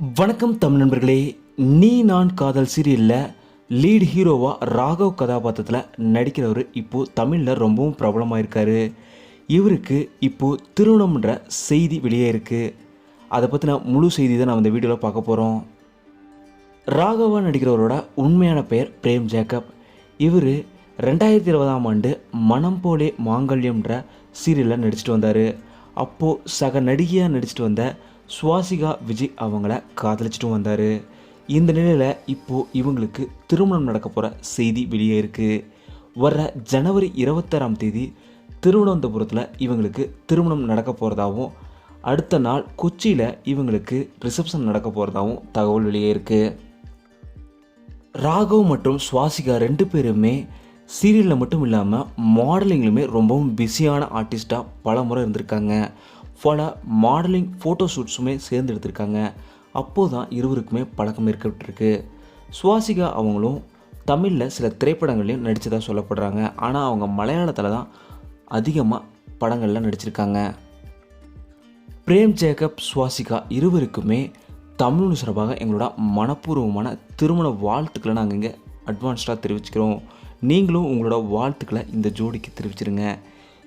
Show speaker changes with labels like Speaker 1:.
Speaker 1: வணக்கம் தமிழ் நண்பர்களே. நீ நான் காதல் சீரியலில் லீட் ஹீரோவாக ராகவ் கதாபாத்திரத்தில் நடிக்கிறவர் இப்போது தமிழில் ரொம்பவும் பிரபலமாக இருக்கார் இவருக்கு இப்போது திருமணம்ன்ற செய்தி வெளியே இருக்குது அதை பற்றின முழு செய்தி தான் நான் இந்த வீடியோவில் பார்க்க போகிறோம் ராகவா நடிக்கிறவரோட உண்மையான பெயர் பிரேம் ஜேக்கப். இவர் ரெண்டாயிரத்தி இருபதாம் ஆண்டு மனம் போலே மாங்கல்யம்ன்ற சீரியலில் நடிச்சிட்டு வந்தார். அப்போது சக நடிகையாக நடிச்சிட்டு வந்த சுவாசிகா விஜய் அவங்கள காதலிச்சிட்டு வந்தார். இந்த நிலையில் இப்போது இவங்களுக்கு திருமணம் நடக்க போகிற செய்தி வெளியே இருக்குது வர்ற ஜனவரி இருபத்தாறாம் தேதி திருவனந்தபுரத்தில் இவங்களுக்கு திருமணம் நடக்க போகிறதாகவும் அடுத்த நாள் கொச்சியில் இவங்களுக்கு ரிசப்ஷன் நடக்க போகிறதாகவும் தகவல் வெளியே இருக்குது ராகவ் மற்றும் சுவாசிகா ரெண்டு பேருமே சீரியலில் மட்டும் இல்லாமல் மாடலிங்லுமே ரொம்பவும் பிஸியான ஆர்டிஸ்ட்டாக பல முறை இருந்திருக்காங்க. பல மாடலிங் ஃபோட்டோ ஷூட்ஸுமே சேர்ந்து எடுத்திருக்காங்க அப்போது தான் இருவருக்குமே பழக்கம் ஏற்பட்டிருக்கு. சுவாசிகா அவங்களும் தமிழில் சில திரைப்படங்கள்லையும் நடித்ததாக சொல்லப்படுறாங்க. ஆனால் அவங்க மலையாளத்தில் தான் அதிகமாக படங்களில் நடிச்சிருக்காங்க. பிரேம் ஜேக்கப் சுவாசிகா இருவருக்குமே தமிழ் சார்பாக எங்களோட மனப்பூர்வமான திருமண வாழ்த்துக்களை நாங்கள் இங்கே அட்வான்ஸ்டாக தெரிவிச்சுக்கிறோம். நீங்களும் உங்களோட வாழ்த்துக்களை இந்த ஜோடிக்கு தெரிவிச்சிருங்க.